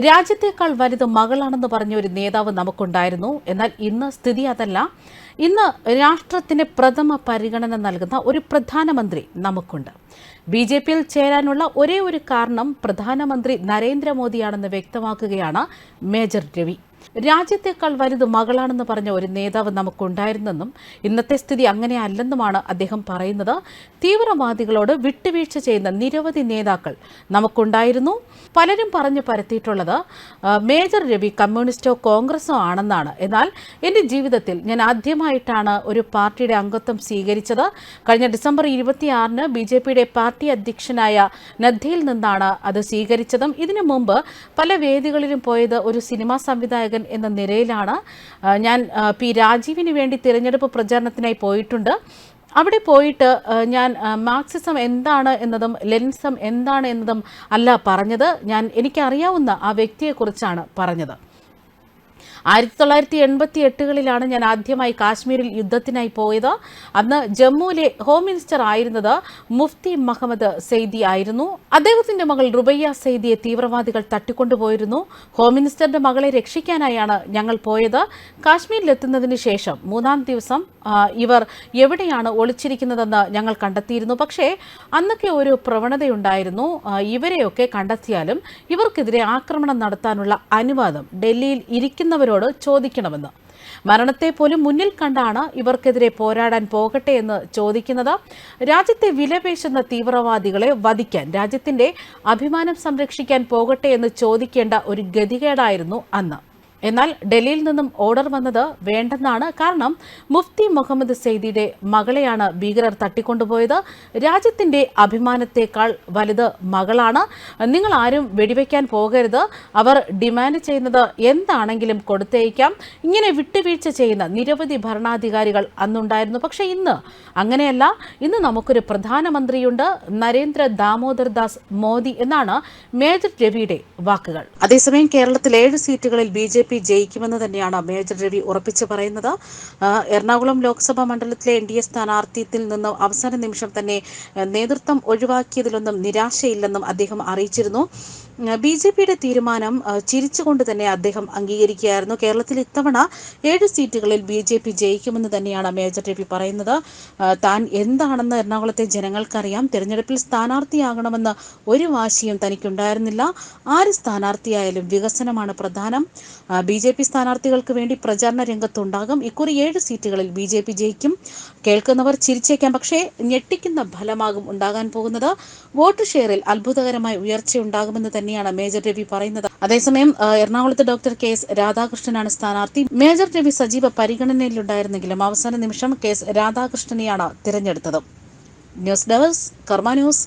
രാജ്യത്തേക്കാൾ വലുത് മകളാണെന്ന് പറഞ്ഞ ഒരു നേതാവ് നമുക്കുണ്ടായിരുന്നു. എന്നാൽ ഇന്ന് സ്ഥിതി അതല്ല. ഇന്ന് രാഷ്ട്രത്തിന് പ്രഥമ പരിഗണന നൽകുന്ന ഒരു പ്രധാനമന്ത്രി നമുക്കുണ്ട്. ബി ജെ പിയിൽ ചേരാനുള്ള ഒരേ ഒരു കാരണം പ്രധാനമന്ത്രി നരേന്ദ്രമോദിയാണെന്ന് വ്യക്തമാക്കുകയാണ് മേജർ രവി. രാജ്യത്തേക്കാൾ വലുത് മകളാണെന്ന് പറഞ്ഞ ഒരു നേതാവ് നമുക്കുണ്ടായിരുന്നെന്നും ഇന്നത്തെ സ്ഥിതി അങ്ങനെ അല്ലെന്നുമാണ് അദ്ദേഹം പറയുന്നത്. തീവ്രവാദികളോട് വിട്ടുവീഴ്ച ചെയ്യുന്ന നിരവധി നേതാക്കൾ നമുക്കുണ്ടായിരുന്നു. പലരും പറഞ്ഞു പരത്തിയിട്ടുള്ളത് മേജർ രവി കമ്മ്യൂണിസ്റ്റോ കോൺഗ്രസോ ആണെന്നാണ്. എന്നാൽ എന്റെ ജീവിതത്തിൽ ഞാൻ ആദ്യമായിട്ടാണ് ഒരു പാർട്ടിയുടെ അംഗത്വം സ്വീകരിച്ചത്. കഴിഞ്ഞ ഡിസംബർ ഇരുപത്തിയാറിന് ബി ജെ പിയുടെ പാർട്ടി അധ്യക്ഷനായ നദ്ദയിൽ നിന്നാണ് അത് സ്വീകരിച്ചതും. ഇതിനു മുമ്പ് പല വേദികളിലും പോയത് ഒരു സിനിമാ സംവിധായകൻ എന്ന നിലയിലാണ്. ഞാൻ പി രാജീവിന് വേണ്ടി തിരഞ്ഞെടുപ്പ് പ്രചാരണത്തിനായി പോയിട്ടുണ്ട്. അവിടെ പോയിട്ട് ഞാൻ മാർക്സിസം എന്താണ് എന്നതും ലെനിസം എന്താണ് എന്നതും അല്ല പറഞ്ഞത്. ഞാൻ എനിക്കറിയാവുന്ന ആ വ്യക്തിയെക്കുറിച്ചാണ് പറഞ്ഞത്. ആയിരത്തി തൊള്ളായിരത്തി എൺപത്തി എട്ടുകളിലാണ് ഞാൻ ആദ്യമായി കാശ്മീരിൽ യുദ്ധത്തിനായി പോയത്. അന്ന് ജമ്മുവിലെ ഹോം മിനിസ്റ്റർ ആയിരുന്നത് മുഫ്തി മുഹമ്മദ് സെയ്ദി ആയിരുന്നു. അദ്ദേഹത്തിന്റെ മകൾ റുബയ്യ സെയ്ദിയെ തീവ്രവാദികൾ തട്ടിക്കൊണ്ടുപോയിരുന്നു. ഹോം മിനിസ്റ്ററിന്റെ മകളെ രക്ഷിക്കാനായാണ് ഞങ്ങൾ പോയത്. കാശ്മീരിലെത്തുന്നതിന് ശേഷം മൂന്നാം ദിവസം ഇവർ എവിടെയാണ് ഒളിച്ചിരിക്കുന്നതെന്ന് ഞങ്ങൾ കണ്ടെത്തിയിരുന്നു. പക്ഷേ അന്നൊക്കെ ഒരു പ്രവണതയുണ്ടായിരുന്നു. ഇവരെയൊക്കെ കണ്ടെത്തിയാലും ഇവർക്കെതിരെ ആക്രമണം നടത്താനുള്ള അനുവാദം ഡൽഹിയിൽ ഇരിക്കുന്നവരോട് ചോദിക്കണമെന്ന്. മരണത്തെ പോലും മുന്നിൽ കണ്ടാണ് ഇവർക്കെതിരെ പോരാടാൻ പോകട്ടെ എന്ന് ചോദിക്കുന്നത്. രാജ്യത്തെ വിലപേശുന്ന തീവ്രവാദികളെ വധിക്കാൻ രാജ്യത്തിന്റെ അഭിമാനം സംരക്ഷിക്കാൻ പോകട്ടെ എന്ന് ചോദിക്കേണ്ട ഒരു ഗതികേടായിരുന്നു അന്ന്. എന്നാൽ ഡൽഹിയിൽ നിന്നും ഓർഡർ വന്നത് വേണ്ടെന്നാണ് കാരണം മുഫ്തി മുഹമ്മദ് സെയ്ദിയുടെ മകളെയാണ് ഭീകരർ തട്ടിക്കൊണ്ടുപോയത്. രാജ്യത്തിന്റെ അഭിമാനത്തേക്കാൾ വലുത് മകളാണ്. നിങ്ങൾ ആരും വെടിവെക്കാൻ പോകരുത്. അവർ ഡിമാൻഡ് ചെയ്യുന്നത് എന്താണെങ്കിലും കൊടുത്തേക്കാം. ഇങ്ങനെ വിട്ടുവീഴ്ച ചെയ്യുന്ന നിരവധി ഭരണാധികാരികൾ അന്നുണ്ടായിരുന്നു. പക്ഷേ ഇന്ന് അങ്ങനെയല്ല. ഇന്ന് നമുക്കൊരു പ്രധാനമന്ത്രിയുണ്ട്. നരേന്ദ്ര ദാമോദർ ദാസ് മോദി എന്നാണ് മേജർ രവിയുടെ വാക്കുകൾ. അതേസമയം കേരളത്തിൽ ഏഴ് സീറ്റുകളിൽ ബി ജെ പി ജയിക്കുമെന്ന് തന്നെയാണ് മേജർ രവി ഉറപ്പിച്ചു പറയുന്നത്. എറണാകുളം ലോക്സഭാ മണ്ഡലത്തിലെ എൻ ഡി എ സ്ഥാനാർത്ഥിത്തിൽ നിന്ന് അവസാന നിമിഷം തന്നെ നേതൃത്വം ഒഴിവാക്കിയതിലൊന്നും നിരാശയില്ലെന്നും അദ്ദേഹം അറിയിച്ചിരുന്നു. ബി ജെ പിയുടെ തീരുമാനം ചിരിച്ചുകൊണ്ട് തന്നെ അദ്ദേഹം അംഗീകരിക്കുകയായിരുന്നു. കേരളത്തിൽ ഇത്തവണ ഏഴ് സീറ്റുകളിൽ ബി ജെ പി ജയിക്കുമെന്ന് തന്നെയാണ് മേജർ രവി പറയുന്നത്. താൻ എന്താണെന്ന് എറണാകുളത്തെ ജനങ്ങൾക്കറിയാം. തിരഞ്ഞെടുപ്പിൽ സ്ഥാനാർത്ഥിയാകണമെന്ന് ഒരു വാശിയും തനിക്കുണ്ടായിരുന്നില്ല. ആര് സ്ഥാനാർത്ഥിയായാലും വികസനമാണ് പ്രധാനം. ബി ജെ പി സ്ഥാനാർത്ഥികൾക്ക് വേണ്ടി പ്രചാരണ രംഗത്തുണ്ടാകും. ഇക്കുറി ഏഴ് സീറ്റുകളിൽ ബി ജെ പി ജയിക്കും. കേൾക്കുന്നവർ ചിരിച്ചേക്കാം. പക്ഷേ ഞെട്ടിക്കുന്ന ഫലമാകും ഉണ്ടാകാൻ പോകുന്നത്. വോട്ട് ഷെയറിൽ അത്ഭുതകരമായ ഉയർച്ചയുണ്ടാകുമെന്ന് തന്നെയാണ് മേജർ രവി പറയുന്നത്. അതേസമയം എറണാകുളത്ത് ഡോക്ടർ കെ എസ് രാധാകൃഷ്ണനാണ് സ്ഥാനാർത്ഥി. മേജർ രവി സജീവ പരിഗണനയിലുണ്ടായിരുന്നെങ്കിലും അവസാന നിമിഷം കെ എസ് രാധാകൃഷ്ണനെയാണ് തിരഞ്ഞെടുത്തത്. News desk Karma news.